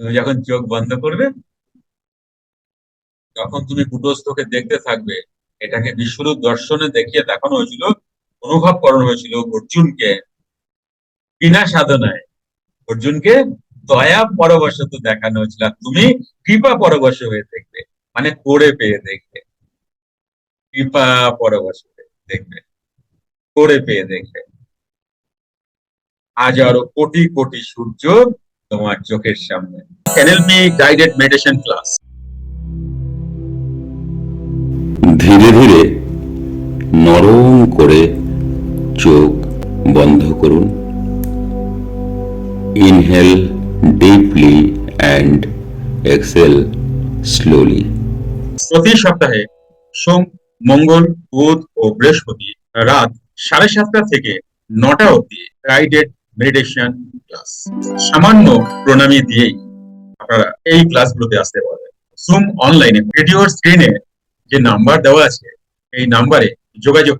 তুমি যখন চোখ বন্ধ করবে, তখন তুমি কুটস্থকে দেখতে থাকবে। এটাকে বিশ্বরূপ দর্শনে দেখিয়ে দেখানো হয়েছিল, অনুভব করানো হয়েছিল অর্জুনকে বিনা সাধনায়। অর্জুনকে দয়া পরবশত দেখানো হয়েছিল তুমি কৃপা পরবশ হয়ে দেখবে মানে করে পেয়ে দেখবে। কৃপা পরবশ দেখবে, করে পেয়ে দেখবে। হাজারো কোটি কোটি সূর্য তোমার চোখের সামনে। এনএলপি গাইডেড মেডিটেশন ক্লাস ধীরে ধীরে নরম করে চোখ বন্ধ করুন। Inhale deeply and exhale slowly প্রতি সপ্তাহে সোম মঙ্গল বুধ ও বৃহস্পতি রাত সাড়ে সাতটা থেকে নটা অবধি গাইডেড মেডিটেশন ক্লাস সামান্য প্রণামী দিয়েই আপনারা এই ক্লাসগুলোতে আসতে পারবেন। জুম অনলাইনে ভিডিওর স্ক্রিনে যে নাম্বার দেওয়া আছে, এই নাম্বারে যোগাযোগ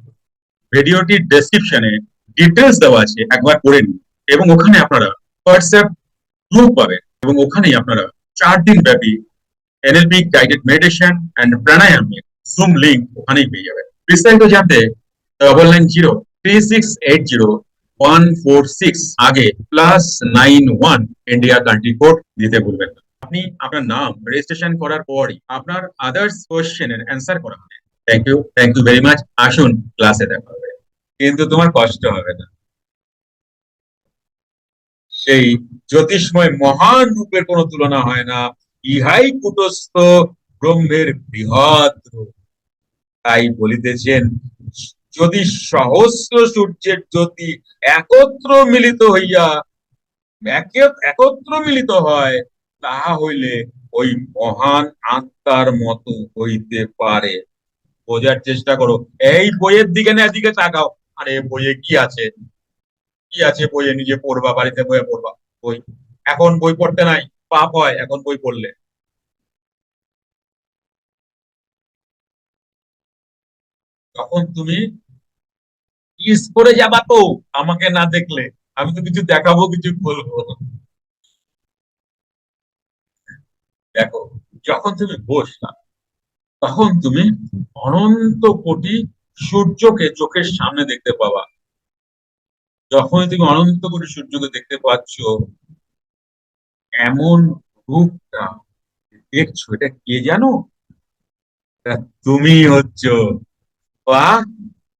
ভিডিওটির ডেসক্রিপশনে ডিটেলস দেওয়া আছে, একবার করে নিন। এবং ওখানে আপনারা হোয়াটসঅ্যাপ গ্রুপ পাবেন। এবং ওখানেই আপনারা চার দিন ব্যাপী এনএলপি গাইডেড মেডিটেশন অ্যান্ড প্রাণায়ামের জুম লিঙ্ক ওখানেই পেয়ে যাবেন। বিস্তারিত জানতে double nine zero three six eight zero one four six আগে plus nine one India country code দিতে ভুলবেন না। আপনি আপনার নাম রেজিস্ট্রেশন করার পরই আপনার আদার্স কোয়েশ্চেনের অ্যান্সার করা হবে। Thank you thank you very much আসুন ক্লাসে দেখা হবে। কিন্তু তোমার কষ্ট হবে না। সেই জ্যোতিষময় মহান রূপের কোনো তুলনা হয় না। ইহাই কুটস্থ ব্রহ্মের বৃহৎ তাই বলিতেছেন যদি সহস্র সূর্যের জ্যোতি একত্র মিলিত হইয়া একত্র মিলিত হয়, তাহা হইলে ওই মহান আত্মার মতো হইতে পারে। বোঝার চেষ্টা করো। এই বইয়ের দিকে না, এদিকে তাকাও। আরে বইয়ে কি আছে? কি আছে বইয়ে? নিজে পড়বা, বাড়িতে বইয়ে পড়বা। বই। এখন বই পড়তে নাই, পাপ হয়, এখন বই পড়লে। তখন তুমি কিস করে যাবা তো, আমাকে না দেখলে। আমি তো কিছু দেখাবো, কিছু বলব। দেখো, যখন তুমি না তখন তুমি অনন্ত কোটি সূর্যকে চোখের সামনে দেখতে পাবা। যখনই তুমি অনন্ত কোটি সূর্যকে দেখতে পাচ্ছ, এমন রূপটা দেখছ, এটা কে জানো? তুমি হচ্ছ। বাহ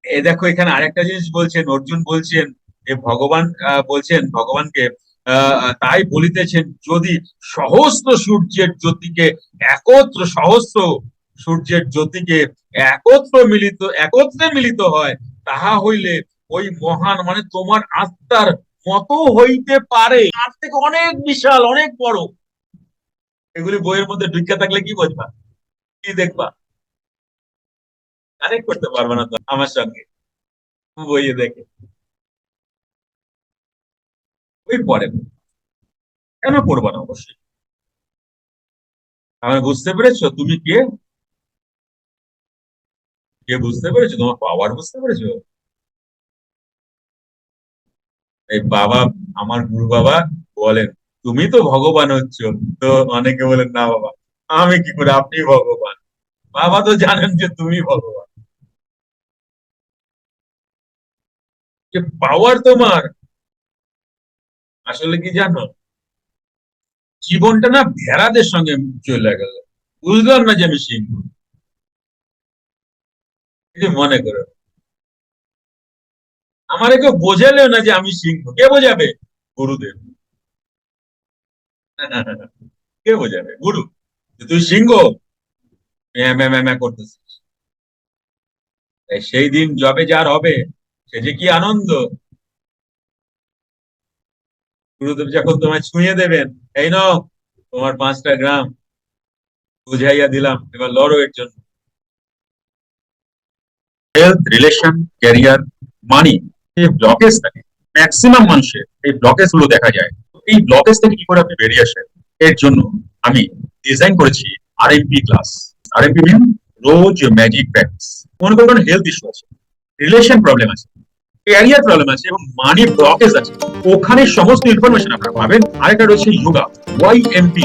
এ দেখো, এখানে আরেকটা জিনিস বলছেন, অর্জুন বলছেন যে ভগবান বলছেন ভগবানকে তাই বলিতেছেন, যদি সহস্র সূর্যের জ্যোতিকে একত্র, সহস্র সূর্যের জ্যোতিকে একত্র মিলিত, একত্রে মিলিত হয়, তাহা হইলে ওই মহান মানে তোমার আত্মার মতো হইতে পারে। তার থেকে অনেক বিশাল, অনেক বড়। এগুলি বইয়ের মধ্যে ঢুকে থাকলে কি বুঝবা? কি দেখবা? কানেক্ট করতে পারব না তো, আমার সঙ্গে। বইয়ে দেখে। ওই পরে। কেন পড়বা না অবশ্যই? আমি বুঝতে পেরেছ তুমি কে? কে বুঝতে পেরেছ? তোমার পাওয়ার বুঝতে পেরেছ? এই বাবা, আমার গুরু বাবা বলেন, তুমি তো ভগবান হচ্ছ। তো অনেকে বলেন, না বাবা, আমি কি করে আপনি ভগবান? বাবা তো জানেন যে তুমি ভগবান। যে পাওয়ার তোমার। আসলে কি জানো? জীবনটা না ভেড়াদের সঙ্গে চলে গেল। বুঝলাম না যে আমি সিংহ। মনে করো। আমার কেউ বোঝালেও না যে আমি সিংহ। কে বোঝাবে? গুরুদেব। কে বোঝাবে? গুরু। তুই সিংহ। করতেছিস। সেই দিন যবে যার হবে সে যে কি আনন্দ। গুরুদেব যখন তোমায় ছুঁয়ে দেবেন, এই নাও, তোমার পাঁচটা গ্রাম বুঝাইয়া দিলাম, এবার লড়ো এর জন্য। হেলথ রিলেশন ক্যারিয়ার মানি এই ব্লকেজ থাকে ম্যাক্সিমাম মানুষের এই ব্লকেজগুলো দেখা যায়। এই ব্লকেজ থেকে কি করে আপনি বেরিয়ে আসেন? এর জন্য আমি ডিজাইন করেছি RMP class RMP mean rose magic practice মনে করবেন হেলথ ইস্যু আছে। রিলেশন প্রবলেম আছে। ক্যারিয়ার প্রবলেম আছে এবং মানি ব্লকেজ আছে। ওখানে সমস্ত ইনফরমেশন আপনারা পাবেন। আরেকটা রয়েছে yoga Y MP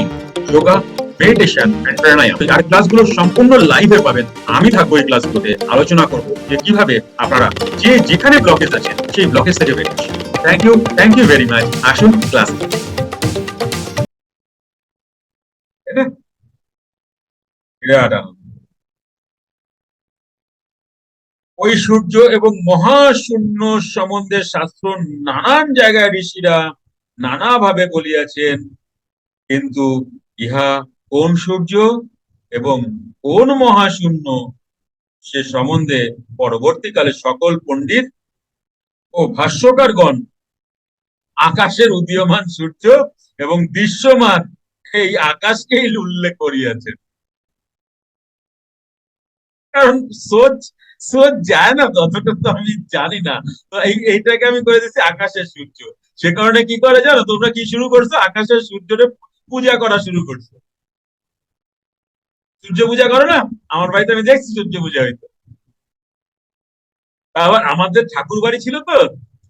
yoga meditation pranayama. আর ক্লাসগুলো সম্পূর্ণ লাইভে পাবেন। আমি থাকব এই ক্লাসগুলোতে আলোচনা করব যে কীভাবে আপনারা যে যেখানে ব্লকেজ আছে সেই ব্লকেজ থেকে বেরিয়ে thank you thank you very much আসুন ক্লাস ওই সূর্য এবং মহাশূন্য সম্বন্ধে শাস্ত্র নানান জায়গায় ঋষিরা নানাভাবে বলিয়াছেন। কিন্তু ইহা কোন সূর্য এবং কোন মহাশূন্য সে সম্বন্ধে পরবর্তীকালে সকল পণ্ডিত ও ভাষ্যকারগণ আকাশের উদীয়মান সূর্য এবং দৃশ্যমান এই আকাশকেই উল্লেখ করিয়াছেন। কারণ সোচ সোচ যায় না, ততটা তো আমি জানি না। তো এইটাকে আমি করে দিচ্ছি আকাশের সূর্য। সে কারণে কি করে জানো? তোমরা কি শুরু করছ? আকাশের সূর্যরে পূজা করা শুরু করছ। সূর্য পূজা করো না? আমার বাড়িতে আমি দেখছি সূর্য পূজা হইতো। আবার আমাদের ঠাকুর বাড়ি ছিল তো।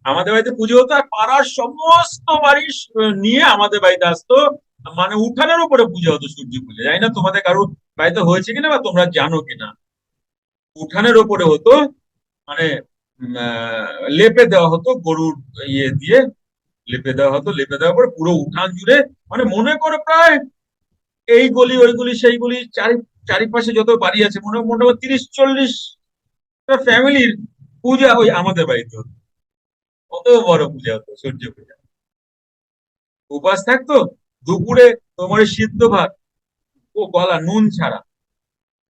আমাদের বাড়িতে পুজো হতো আর পাড়ার সমস্ত বাড়ি নিয়ে আমাদের বাড়িতে আসতো। মানে উঠানের উপরে পুজো হতো সূর্য পূজা। জানি না তোমাদের কারও বাড়িতে হয়েছে কিনা বা তোমরা জানো কিনা। উঠানের ওপরে হতো মানে লেপে দেওয়া হতো গরুর ইয়ে দিয়ে, লেপে দেওয়া হতো, লেপে দেওয়ার পরে পুরো উঠান জুড়ে মানে মনে করে প্রায় এই গলি, ওই গলি, সেই গলি, চারি, চারিপাশে যত বাড়ি আছে, মনে মোটামুটি তিরিশ, চল্লিশ ফ্যামিলির পূজা ওই আমাদের বাড়িতে হতো। কত বড় পূজা হতো, সূর্য পূজা। উপাস থাকতো, দুপুরে তোমার সিদ্ধ ভাত, ও গলা, নুন ছাড়া,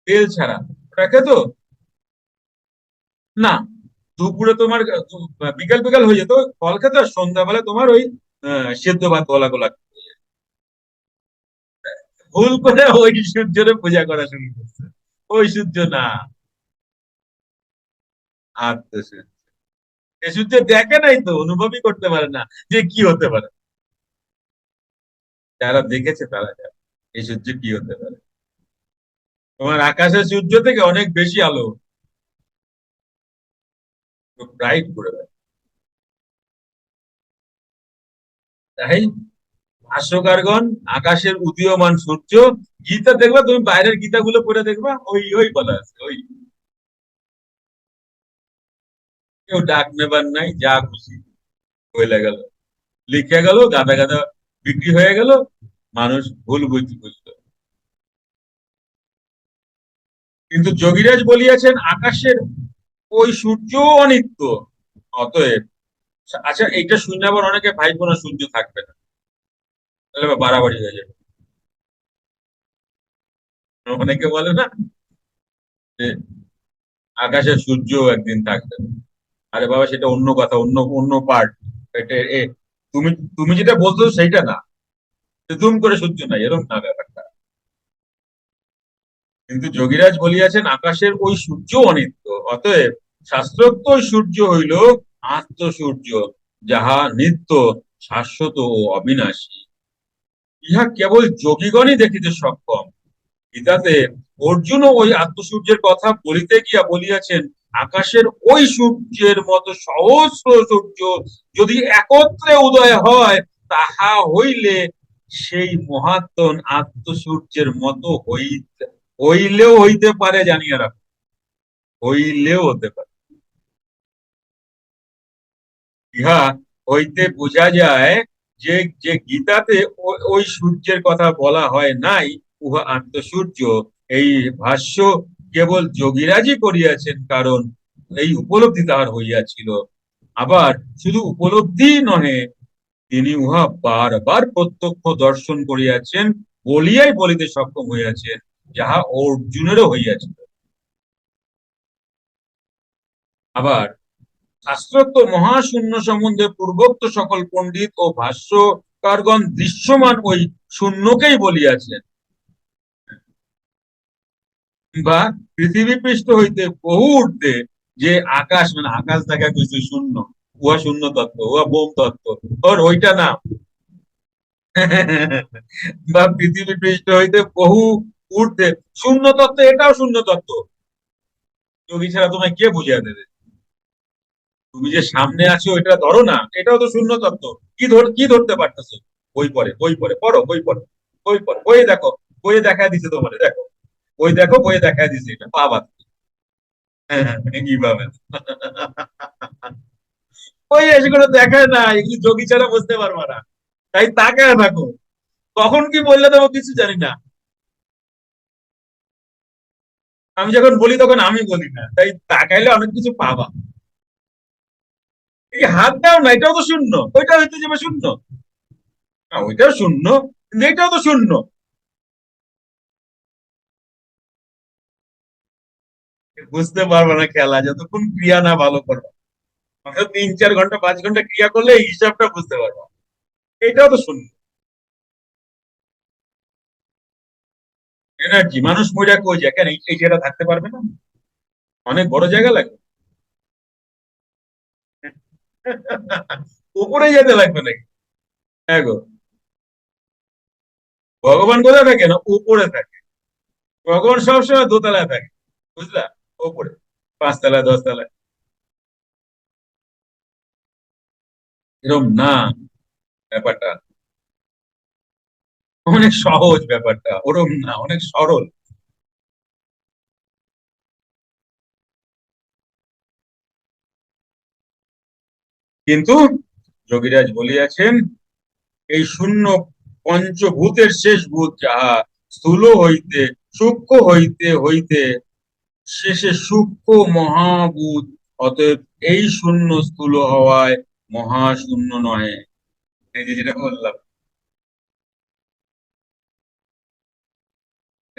তেল ছাড়া, ওটা খেতো? না, দুপুরে তোমার, বিকাল বিকাল হয়ে যেত, ফল খেতো, আর সন্ধ্যাবেলা তোমার ওই সেদ্ধ ভাত গলা গলা ভুল করে ওই সূর্যের পূজা করা শুরু করছে। ওই সূর্য না। আত্ম সূর্য এই সূর্য দেখে নাই তো, অনুভবই করতে পারে না যে কি হতে পারে। যারা দেখেছে তারা এই সূর্য কি হতে পারে। তোমার আকাশের সূর্য থেকে অনেক বেশি আলো। ব্রাইট করে দেয়। তাই ভাষ্যকারগণ আকাশের উদীয়মান সূর্য, গীতা দেখবা, তুমি বাইরের গীতাগুলো পড়ে দেখবা, ওই ওই বলা আছে, ওই। কেউ ডাক নেবার নাই, যা খুশি হয়ে গেল। লিখে গেল, গাদা গাদা বিক্রি হয়ে গেল, মানুষ ভুল বুঝতে বুঝলো। কিন্তু যোগীরাজ বলিয়াছেন, আকাশের ওই সূর্য অনিত্য। অতএব আচ্ছা এইটা শুনে আবার অনেকে ভাই কোনো সূর্য থাকবে না। তাহলে বাড়াবাড়ি হয়ে যাবে। অনেকে বলে না যে আকাশের সূর্য একদিন থাকবে আরে বাবা, সেটা অন্য কথা, অন্য অন্য পার্ট তুমি তুমি যেটা বলছো সেইটা না। দুম করে সূর্য নাই এরকম না ব্যাপারটা। কিন্তু যোগীরাজ বলিয়াছেন, আকাশের ওই সূর্য অনিত্য, অতএব শাস্ত্রোক্ত সূর্য হইল আত্মসূর্য, যাহা নিত্য শাশ্বত ও অবিনাশী। ইহা কেবল যোগীগণই দেখিতে সক্ষম। গীতাতে অর্জুন ওই আত্মসূর্যের কথা বলিতে গিয়া বলিয়াছেন, আকাশের ওই সূর্যের মতো সহস্র সূর্য যদি একত্রে উদয় হয়, তাহা হইলে সেই মহাত্মন আত্মসূর্যের মতো হইতে হইলেও হইতে পারে জানিয়া রাখো। হইলেও হতে পারে। ইহা হইতে বোঝা যায় যে যে গীতাতে ওই সূর্যের কথা বলা হয় নাই, উহা আত্মসূর্য এই ভাষ্য কেবল যোগীরাজই করিয়াছেন, কারণ এই উপলব্ধি তাহার হইয়াছিল। আবার শুধু উপলব্ধি নহে, তিনি উহা বারবার প্রত্যক্ষ দর্শন করিয়াছেন, বলিয়াই বলিতে সক্ষম হইয়াছেন। যাহা অর্জুনেরও হইয়াছিল। আবার শাস্ত্রোক্ত মহাশূন্য সম্বন্ধে পূর্বোক্ত সকল পণ্ডিত ও ভাষ্যকারগণ দৃশ্যমান ওই শূন্যকেই বলিয়াছেন বা পৃথিবী পৃষ্ঠ হইতে বহু ঊর্ধ্বে যে আকাশ মানে আকাশ দেখা কিছু শূন্য, উহা শূন্য তত্ত্ব, উহা বোম তত্ত্ব ওর ওইটা না বা পৃথিবী পৃষ্ঠ হইতে বহু ঊর্ধ্বে। শূন্য তত্ত্ব এটাও শূন্য তত্ত্ব যোগী ছাড়া তোমায় কে বুঝিয়ে দেবে? তুমি যে সামনে আছো, এটা ধরো না, এটাও তো শূন্য তত্ত্ব কি ধর, কি ধরতে পারতেছো? বই পড়ে বই পড়ে, পড়ো, বই পড়ো বই পড়ো বই দেখো, বইয়ে দেখা দিছে তোমার, দেখো। বই দেখো, বইয়ে দেখা দিছে এটা পাবা ওই এসেগুলো দেখায় না এগুলি যোগী ছাড়া বুঝতে পারবা না। তাই তাকায় থাকো। কখন কি বললে দেবো কিছু জানি না। আমি যখন বলি তখন আমি বলি না, তাই তাকাইলে অনেক কিছু পাবা। এই হাত দাও না, এটাও তো শূন্য ওইটা হইতে যাবে শূন্য। ওইটাও শূন্য এটাও তো শূন্য। বুঝতে পারবে না খেলা, যতক্ষণ ক্রিয়া না ভালো করবে। তিন, চার ঘণ্টা, পাঁচ ঘণ্টা ক্রিয়া করলে এই হিসাবটা বুঝতে পারব। এটাও তো শূন্য। এনার্জি মানুষ মজা কই যায়? কেন এই- জায়গাটা থাকতে পারবে না? অনেক বড় জায়গা লাগবে। উপরে যেতে লাগবে নাকি? হ্যাঁ ভগবান কোথায় থাকে না? উপরে থাকে। ভগবান সবসময় দোতলায় থাকে, বুঝলা? উপরে। পাঁচতলায়, দশতলায়। এরকম না, ব্যাপারটা। অনেক সহজ ব্যাপারটা, ওরম না, অনেক সরল। কিন্তু যোগীরাজ বলিয়াছেন, এই শূন্য পঞ্চভূতের শেষ ভূত যাহা স্থূল হইতে, সূক্ষ্ম হইতে হইতে শেষে সূক্ষ্ম মহাভূত, অতএব এই শূন্য স্থূল হওয়ায় মহাশূন্য নয় এই যে যেটা বললাম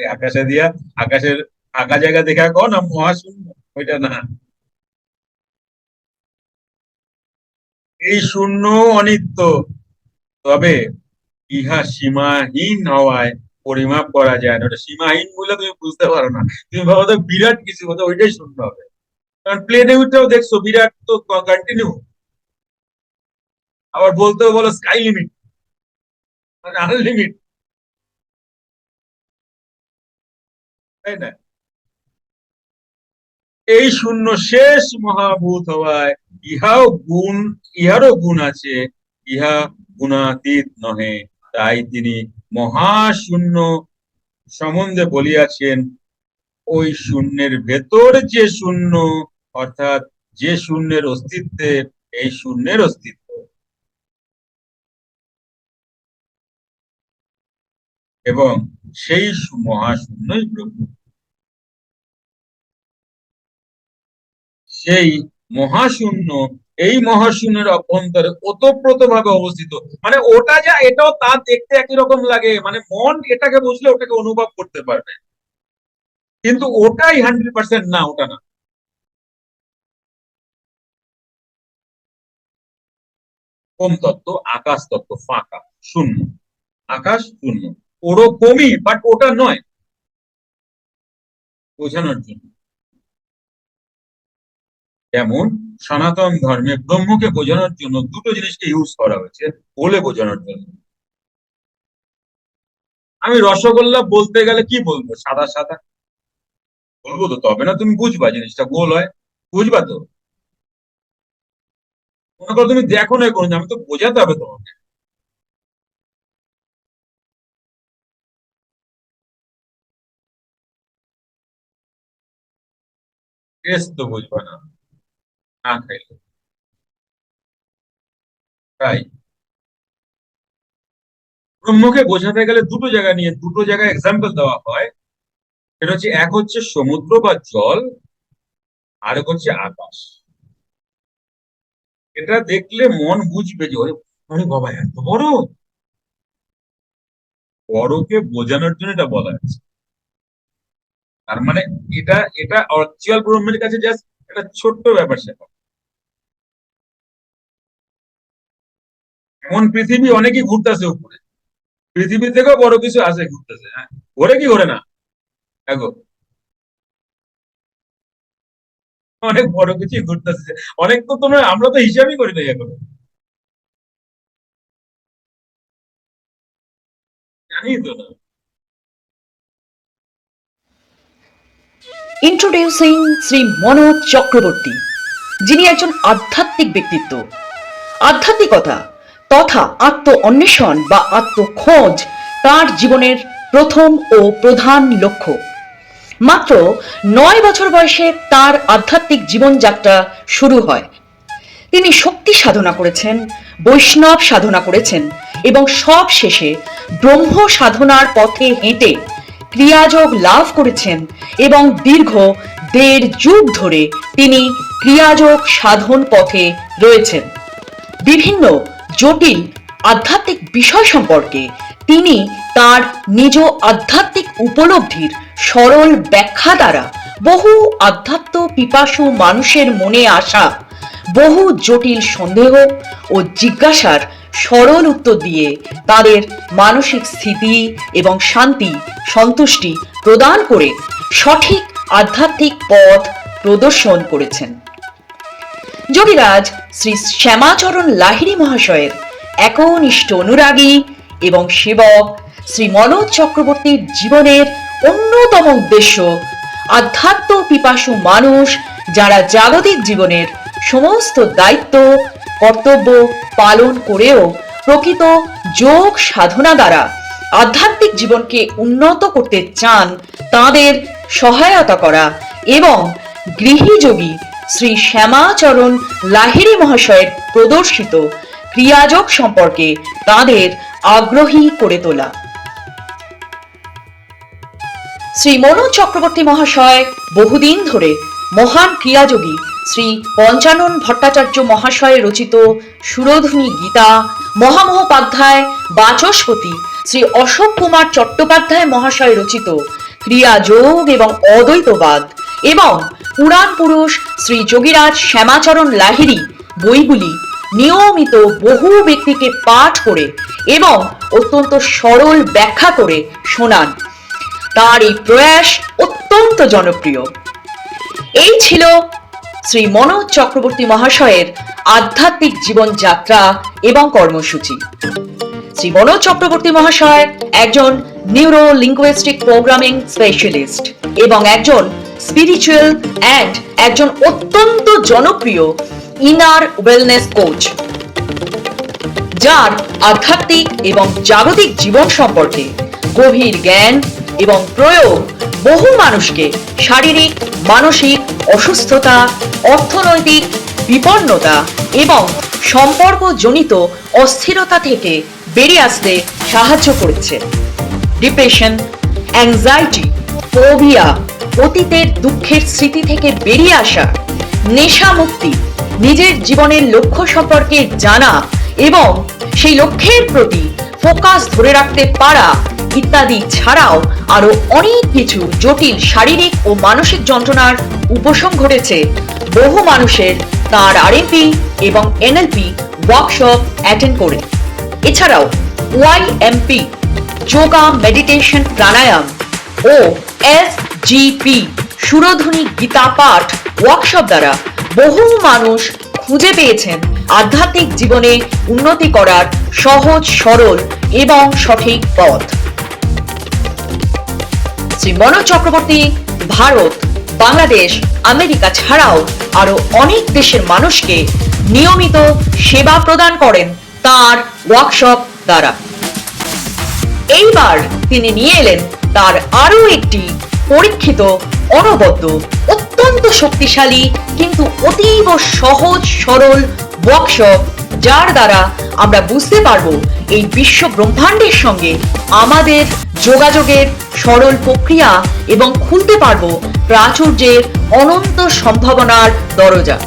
আকাশে দিয়া, আকাশের ফাঁকা জায়গা দেখা কো না মহাশূন্য? ওইটা না। এই শূন্য অনিত্য। তবে ইহা সীমাহীন হওয়ায় পরিমাপ করা যায় না। ওটা সীমাহীন বলে তুমি বুঝতে পারো না। তুমি ভাবো তো বিরাট কিছু কথা ওইটাই শূন্য হবে। কারণ প্লেনে উঠেও দেখছ বিরাট তো কন্টিনিউ আবার বলতেও বলো স্কাই লিমিট আনলিমিট তাই না? এই শূন্য শেষ মহাভূত হওয়ায় ইহাও গুণ, ইহারও গুণ আছে, ইহা গুণাতীত নহে। তাই তিনি মহাশূন্য সম্বন্ধে বলিয়াছেন, ওই শূন্যের ভেতর যে শূন্য, অর্থাৎ যে শূন্যের অস্তিত্বে, এই শূন্যের অস্তিত্ব। এবং সেই মহাশূন্যই ব্রহ্ম সেই মহাশূন্য, এই মহাশূন্যের অভ্যন্তরে ওতপ্রোত ভাবে অবস্থিত। মানে ওটা যা, এটাও তা দেখতে একই রকম লাগে। মানে মন এটাকে বুঝলে ওটাকে অনুভব করতে পারবে। কিন্তু ওটাই হান্ড্রেড পার্সেন্ট না, ওটা না। কোন তত্ত্ব আকাশ তত্ত্ব ফাঁকা, শূন্য। আকাশ, শূন্য। ওরকমই বাট ওটা নয়। বোঝানোর জন্য। যেমন, সনাতন ধর্মে ব্রহ্মকে বোঝানোর জন্য দুটো জিনিসকে ইউজ করা হয়েছে, বলে বোঝানোর জন্য। আমি রসগোল্লা বলতে গেলে কি বলব? সাদা সাদা। বলব তো, তবে না তুমি বুঝবা, জিনিসটা গোল হয়। বুঝবা তো? মনে করো তুমি দেখো না কোনো আমি তো বোঝাতে হবে তোমাকে। টেস্ট তো না। না খাইলে। তাই। ব্রহ্মকে বোঝাতে গেলে দুটো জায়গা নিয়ে, দুটো জায়গায় এক্সাম্পল দেওয়া হয়। সেটা হচ্ছে, এক হচ্ছে সমুদ্র বা জল, আর এক হচ্ছে আকাশ। এটা দেখলে মন বুঝবে যে, ওরে বাবা এত বড়! বড়কে বোঝানোর জন্য এটা বলা হয়েছে। তার মানে এটা এটা অ্যাকচুয়াল ব্রহ্মের কাছে জাস্ট একটা ছোট্ট ব্যাপার সেটা এমন পৃথিবী অনেকই ঘুরতেছে উপরে। পৃথিবী থেকেও বড় কিছু আছে ঘুরতেছে হ্যাঁ। ঘোরে কি ঘোরে না? দেখো। অনেক বড় কিছু ঘুরতেছে। অনেক তো তোমরা, আমরা তো হিসাবই করি না এখন। জানি তো। না Introducing Sri Manoj Chakraborty, যিনি একজন আধ্যাত্মিক ব্যক্তিত্ব। আধ্যাত্মিকতা তথা আত্ম অন্বেষণ বা আত্মখোঁজ তার জীবনের প্রথম ও প্রধান লক্ষ্য। মাত্র নয় বছর বয়সে তার আধ্যাত্মিক জীবনযাত্রা শুরু হয়। তিনি শক্তি সাধনা করেছেন বৈষ্ণব সাধনা করেছেন এবং সব শেষে ব্রহ্ম সাধনার পথে হেঁটে ক্রিয়াযোগ লাভ করেছেন এবং দীর্ঘ দেড় যুগ ধরে তিনি ক্রিয়াযোগ সাধন পথে রয়েছেন। বিভিন্ন জটিল আধ্যাত্মিক বিষয় সম্পর্কে তিনি তার নিজ আধ্যাত্মিক উপলব্ধির সরল ব্যাখ্যা দ্বারা বহু আধ্যাত্ম পিপাসু মানুষের মনে আসা বহু জটিল সন্দেহ ও জিজ্ঞাসার সরল উত্তর দিয়ে তাদের মানসিক স্থিতি এবং শান্তি, সন্তুষ্টি প্রদান করে সঠিক আধ্যাত্মিক পথ প্রদর্শন করেছেন। যোগীরাজ শ্রী শ্যামাচরণ লাহিড়ী মহাশয়ের একনিষ্ঠ অনুরাগী এবং সেবক শ্রী মনোজ চক্রবর্তীর জীবনের অন্যতম উদ্দেশ্য আধ্যাত্ম পিপাসু মানুষ যারা জাগতিক জীবনের সমস্ত দায়িত্ব কর্তব্য পালন করেও প্রকৃত যোগ সাধনা দ্বারা আধ্যাত্মিক জীবনকে উন্নত করতে চান তাদের সহায়তা করা এবং গৃহীযোগী শ্রী শ্যামাচরণ লাহিড়ী মহাশয়ের প্রদর্শিত ক্রিয়াযোগ সম্পর্কে তাদের আগ্রহী করে তোলা। শ্রী মনোজ চক্রবর্তী মহাশয় বহুদিন ধরে মহান ক্রিয়াযোগী শ্রী পঞ্চানন ভট্টাচার্য মহাশয় রচিত সুরধুনী গীতা, মহামহোপাধ্যায় বাচস্পতি, শ্রী অশোক কুমার চট্টোপাধ্যায় মহাশয় রচিত ক্রিয়াযোগ এবং অদ্বৈতবাদ এবং পুরাণ পুরুষ শ্রী যোগীরাজ শ্যামাচরণ লাহিড়ী বইগুলি নিয়মিত বহু ব্যক্তিকে পাঠ করে এবং অত্যন্ত সরল ব্যাখ্যা করে শোনান। তার এই প্রয়াস অত্যন্ত জনপ্রিয়। এই ছিল শ্রী মনোজ চক্রবর্তী মহাশয়ের আধ্যাত্মিক জীবনযাত্রা এবং কর্মসূচি। শ্রী মনোজ চক্রবর্তী মহাশয় একজন নিউরো লিঙ্গুইস্টিক প্রোগ্রামিং স্পেশালিস্ট এবং একজন স্পিরিচুয়াল অ্যান্ড একজন অত্যন্ত জনপ্রিয় ইনার ওয়েলনেস কোচ যার আধ্যাত্মিক এবং জাগতিক জীবন সম্পর্কে গভীর জ্ঞান এবং প্রয়োগ বহু মানুষকে শারীরিক, মানসিক অসুস্থতা, অর্থনৈতিক বিপন্নতা এবং সম্পর্কজনিত অস্থিরতা থেকে বেরিয়ে আসতে সাহায্য করেছে। ডিপ্রেশন, অ্যাংজাইটি, ফোবিয়া অতীতের দুঃখের স্মৃতি থেকে বেরিয়ে আসা, নেশা মুক্তি, নিজের জীবনের লক্ষ্য সম্পর্কে জানা এবং সেই লক্ষ্যের প্রতি ফোকাস ধরে রাখতে পারা ইত্যাদি ছাড়াও আরও অনেক কিছু জটিল শারীরিক ও মানসিক যন্ত্রণার উপশম ঘটেছে। বহু মানুষের তার আরএমপি এবং এনএলপি ওয়ার্কশপ অ্যাটেন্ড করে। এছাড়াও ওয়াইএমপি যোগা মেডিটেশন প্রাণায়াম ও এসজিপি সুরধ্বনি গীতা পাঠ ওয়ার্কশপ দ্বারা বহু মানুষ খুঁজে পেয়েছেন আধ্যাত্মিক জীবনে উন্নতি করার সহজ, সরল এবং সঠিক পথ। শ্রী মনোজ চক্রবর্তী, ভারত, বাংলাদেশ, আমেরিকা ছাড়াও আরও অনেক দেশের মানুষকে নিয়মিত সেবা প্রদান করেন তার ওয়ার্কশপ দ্বারা। এইবার তিনি নিয়ে এলেন তার আরও একটি পরীক্ষিত, অনবদ্য, অত্যন্ত শক্তিশালী, কিন্তু অতীব সহজ, সরল ওয়ার্কশপ যার দ্বারা আমরা বুঝতে পারব এই বিশ্ব ব্রহ্মাণ্ডের সঙ্গে আমাদের যোগাযোগের সরল প্রক্রিয়া এবং খুলতে পারব প্রাচুর্যের অনন্ত সম্ভাবনার দরজা।